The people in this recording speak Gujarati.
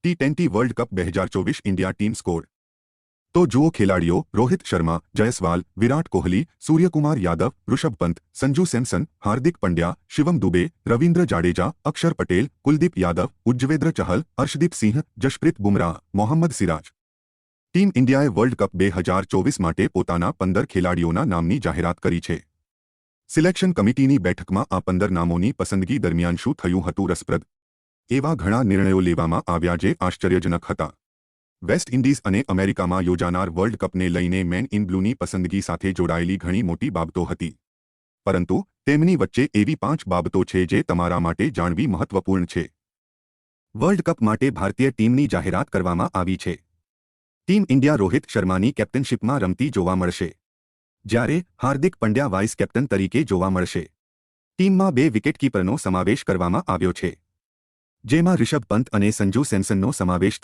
ટી ટ્વેન્ટી વર્લ્ડ કપ બે હજાર ચોવીસ ઇન્ડિયા ટીમ સ્કોર તો જુઓ ખેલાડીઓ રોહિત શર્મા જયસ્વાલ વિરાટ કોહલી સૂર્યકુમાર યાદવ ઋષભ પંત સંજુ સેમસન હાર્દિક પંડ્યા શિવમ દુબે રવિન્દ્ર જાડેજા અક્ષર પટેલ કુલદીપ યાદવ ઉજ્જવેન્દ્ર ચહલ હર્ષદીપ સિંહ જશપ્રીત બુમરાહ મોહમ્મદ સિરાજ ટીમ ઇન્ડિયાએ વર્લ્ડ કપ બે હજાર ચોવીસ માટે પોતાના પંદર ખેલાડીઓના નામની જાહેરાત કરી છે સિલેક્શન કમિટીની બેઠકમાં આ પંદર નામોની પસંદગી દરમિયાન શું થયું હતું રસપ્રદ એવા ઘણા નિર્ણયો લેવામાં આવ્યા જે આશ્ચર્યજનક હતા. વેસ્ટ ઇન્ડિઝ અને અમેરિકામાં યોજાનાર વર્લ્ડ કપને લઈને મેન ઇન બ્લુની પસંદગી સાથે જોડાયેલી ઘણી મોટી બાબતો હતી. પરંતુ તેમની વચ્ચે એવી પાંચ બાબતો છે જે તમારા માટે જાણવી મહત્વપૂર્ણ છે. વર્લ્ડ કપ માટે ભારતીય ટીમની જાહેરાત કરવામાં આવી છે. ટીમ ઇન્ડિયા રોહિત શર્માની કેપ્ટનશીપમાં રમતી જોવા મળશે. જ્યારે હાર્દિક પંડ્યા વાઇસ કેપ્ટન તરીકે જોવા મળશે. ટીમમાં બે વિકેટકીપરનો સમાવેશ કરવામાં આવ્યો છે. જેમાં રિષભ પંત અને સંજુ સેમસનનો સમાવેશ